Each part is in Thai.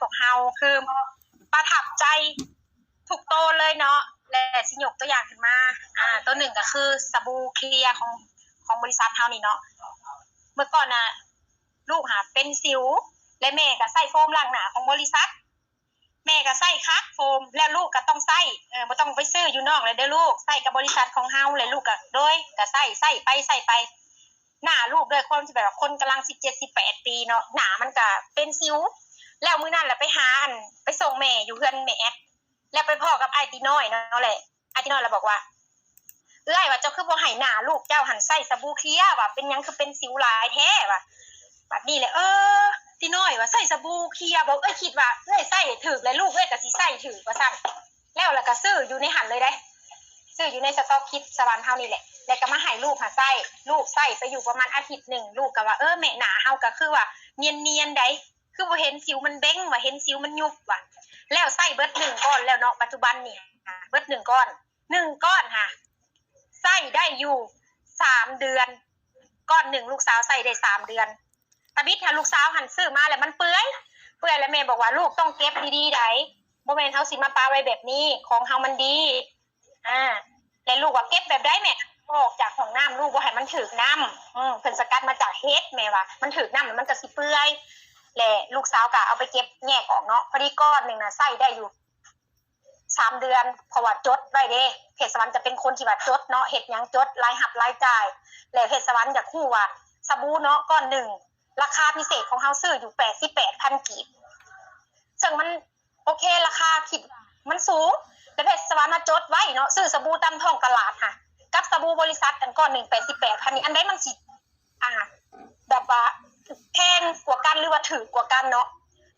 พวกเฮาคือประทับใจทุกโตเลยเนาะและสิยกตัวอย่างขึ้นมา อ่า ตัวหนึ่งก็คือสบู่เคลียร์ของของบริษัทเฮานี่เนาะเมื่อก่อนน่ะลูกหาเป็นสิว และแม่ก็ใส่โฟมล้างหน้าของบริษัท แม่ก็ใส่คักโฟม แล้วลูกก็ต้องใส่เออบ่ต้องไปซื้ออยู่นอกเลยเด้อลูกใส่กับบริษัทของเฮาเลยลูกก็โดยก็ใส่ใส่ไปใส่ไปหน้าลูกด้วยความที่แบบคนกำลังสิบเจ็ดสิบแปดปีเนาะหนามันก็เป็นซิว แล้วมื้อนั้นแหละไปหาอันไปส่งแม่อยู่เพื่อนแม่แอดแล้วไปพ่อกับไอตีน้อยเนาะแหละไอตีน้อยเราบอกว่าเอ้ยว่าเจ้าคือบ่ให้หน้าลูกเจ้าหันใส่สบู่เคลียว่ะเป็นยังคือเป็นสิวหลายแท้ว่ะบัดนี้เลยเออตีน้อยว่าใส่สบู่เคลียบอกเอ้ยคิดว่าเอ้ยใส่ถูกเลยลูกเอ้ยก็สิใส่ถูกว่าซั่นแล้วแล้วก็ซื้ออยู่ในหันเลยได้ซื้ออยู่ในสต็อกคิดสวรรค์เฮานี่แหละ แล้วก็มาให้ลูกหาไส้ลูกไส้ไปอยู่ประมาณอาทิตย์หนึ่งลูกก็ว่าเออแม่หนาเฮาก็คือว่าเนียนเนียนๆได้ คือบ่เห็นสิวมันเบ้งว่าเห็นสิวมันยุบว่ะแล้วไส้เบิดหนึ่งก้อนแล้วเนาะปัจจุบันนี่เบิดหนึ่งก้อนหนึ่งก้อนค่ะไส้ได้อยู่สามเดือน ก้อนหนึ่งลูกสาวใส่ได้สามเดือนตาบิดค่ะลูกสาวหันซื้อมาแล้วมันเปื้อยเปื้อยแล้วแม่บอกว่าลูกต้องเก็บดีๆได้บ่แม่นเฮาสิมาปาไว้แบบนี้ของเฮามันดีอ่าแล้วลูกว่าเก็บแบบได้แม่ออกจากของน้ำลูกว่าให้มันถือน้ำอืมเพิ่นสกัดมาจากเฮ็ดแม่ว่ามันถือน้ำแล้วมันก็สิเปื่อย แหละลูกสาวก็เอาไปเก็บแยกออกเนาะพอดีก้อนหนึ่งนะใส่ได้อยู่สามเดือนเพราะว่าจดไว้เด้เพจสวรรค์จะเป็นคนที่ว่าจดเนาะเฮ็ดยังจดรายหับรายจ่ายแล้วเพจสวรรค์อยากคู่ว่าสบู่เนาะก้อนหนึ่งราคาพิเศษของเฮาซื้ออยู่แปดสิบแปดพันกีบซึ่งมันโอเคราคาคิดมันสูงแต่เพจสวรรค์มาจดไว้เนาะซื้อสบู่ตามท้องตลาดค่ะ กับสบู่บริษัทอันก้อนหนึ่งแปดสิบแปดพันนี้อันใดมันสิอ่าแบบว่า แพงกว่ากันหรือว่าถือกว่ากันเนาะ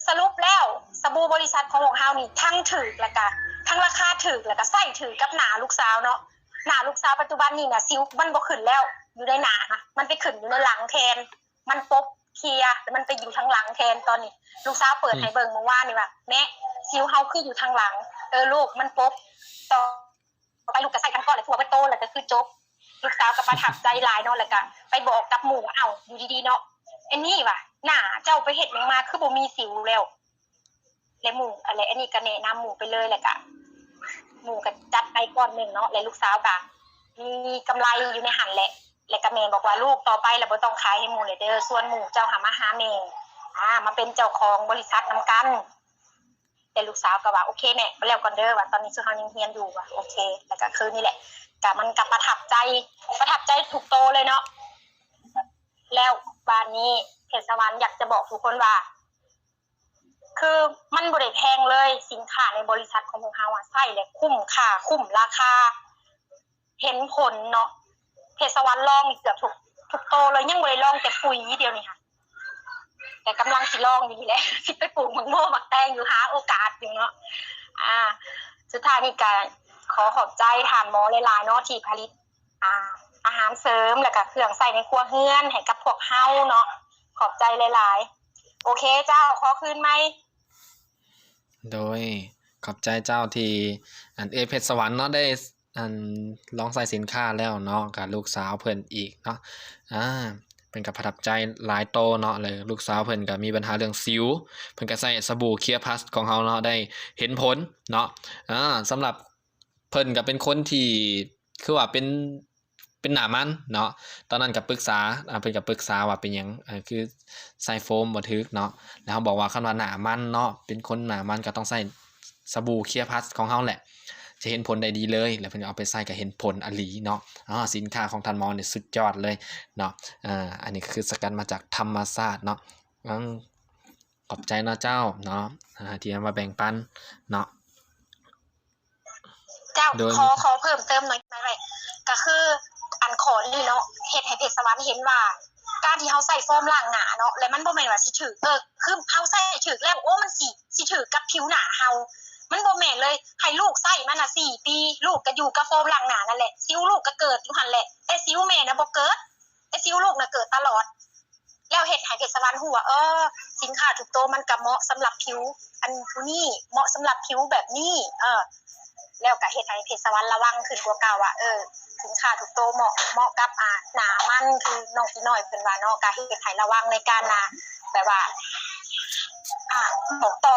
สรุปแล้วสบู่บริษัทของของเฮานี่ทั้งถือแล้วก็ทั้งราคาถือแล้วก็ใส่ถือกับหนาลูกสาวเนาะหนาลูกสาวปัจจุบันนี่นะซิวมันบ่ขึ้นแล้วอยู่ในหนานะมันไปขึ้นอยู่ในหลังแทน มันปบเคลียแล้วมันไปอยู่ทางหลังแทนตอนนี้ ลูกสาวเปิดให้เบิ่งเมื่อวานนี่ว่าแม่ซิวเฮาคืออยู่ทางหลัง เออลูกมันปบต่อไปลูกก็ใส่กันก่อนเลยทัวไปโตแล้วก็คือจบลูกสาวก็ประทับใจหลายเนาะแล้วก็ไปบอกกับหมู่เอ้าอยู่ดีๆเนาะ อ้นี่ว่ะหน้าเจ้าไปเห็ดหยังมาคือบ่มีสิวแล้วแล้วหมู่อะไรอันนี้ก็แนะนำหมู่ไปเลยแหละก็หมู่ก็จัดไปก่อนหนึ่งเนาะแล้วลูกสาวก็มีกำไรอยู่ในหันแหละ แล้วก็แม่บอกว่าลูกต่อไปแล้วบ่ต้องขายให้หมู่เลยเด้อส่วนหมู่เจ้าหามาหาแม่อ่ามาเป็นเจ้าของบริษัทนำกัน แต่ลูกสาวก็ว่าโอเคแม่ไปแล้วก่อนเด้อว่าตอนนี้ชื่อเขายังเฮียนอยู่ว่ะโอเค แล้วก็คือนี่แหละก็มันก็ประทับใจประทับใจถูกโตเลยเนาะ แล้วบานนี้เพจสวรรค์อยากจะบอกทุกคนว่า คือมันบริแพงเลยสินค้าในบริษัทของพวกเราอะใส่เลยคุ้มค่าคุ้มราคา เห็นผลเนาะเพจสวรรค์ลองเกือบถูกถูกโตเลยยังบริลองแต่ปุ๋ยเดียวนี่ค่ะ แต่กำลังสิลองอยู่นี่แหละสิไปปลูกมังโม่มักแตงอยู่หาโอกาสอยู่เนาะอ่า สุดท้ายนี่ก็ขอขอบใจทานหมอหลายๆเนาะที่ผลิต อ่า อาหารเสริมแล้วก็เครื่องใส่ในครัวเฮือนให้กับพวกเฮาเนาะขอบใจหลายๆ โอเคเจ้าขอคืนไหม โดยขอบใจเจ้าที่อันเอเพชรสวรรค์เนาะได้อันลองใส่สินค้าแล้วเนาะกับลูกสาวเพิ่นอีกเนาะอ่าเป็นกับประทับใจหลายโตเนาะเลยลูกสาวเพิ่นก็มีปัญหาเรื่องสิว เพิ่นก็ใส่สบู่เคลียร์พลัสของเฮาเนาะได้เห็นผลเนาะอ่าสำหรับเพิ่นก็เป็นคนที่คือว่าเป็น เป็นหน้ามันเนาะ ตอนนั้นก็ปรึกษาอ่าเพิ่นก็ปรึกษาว่าเป็นหยังอ่าคือใส่โฟมบ่ถึกเนาะ แล้วเขาบอกว่าคันว่าหนามันเนาะ เป็นคนหนามันก็ต้องใส่สบู่เคลียร์พลัสของเขาแหละ จะเห็นผลได้ดีเลย แล้วเพิ่นเอาไปใส่ก็เห็นผลอหลีเนาะอ๋อสินค้าของทันมอเนี่ยสุดยอดเลยเนาะ อ่า อันนี้คือสกัดมาจากธรรมชาติเนาะอืมขอบใจเนาะเจ้าเนาะอ่าที่เอามาแบ่งปันเนาะ เจ้าโดย ขอขอเพิ่มเติมหน่อยไหมก็คืออันขอนี่ เนาะเฮ็ดให้เพจสวรรค์เห็นว่า การที่เฮาใส่โฟมล้างหนาเนาะแล้วมันบ่แม่นว่าสิถือเออคือเฮาใส่ถือแล้วโอ้มันสิสิถือกับผิวหนาเฮามันบ่แม่นเลยให้ลูกใส่มันน่ะ4ปี ลูกก็อยู่กับโฟมล้างหนานั่นแหละซิวลูกก็เกิดอยู่หั่นแหละแต่ซิวแม่น่ะบ่เกิดแต่ซิวลูกน่ะเกิดตลอด แล้วเฮ็ดให้เพจสวรรค์ฮู้ว่าเออสินค้าทุกตัวมันก็เหมาะสำหรับผิว อันผู้นี้เหมาะสำหรับผิวแบบนี้ เออ แล้วก็เห็ดให้เพจสวรรค์ระวังขึ้นกว่าเก่าว่ะเออสินค้าถุกโตเหมาะเหมาะกับอ่าหนามันคือน้องพี่น้อยเพิ่นว่าเนาะก็เฮ็ดให้ระวังในการน่ะแบบว่าอะบอกต่อ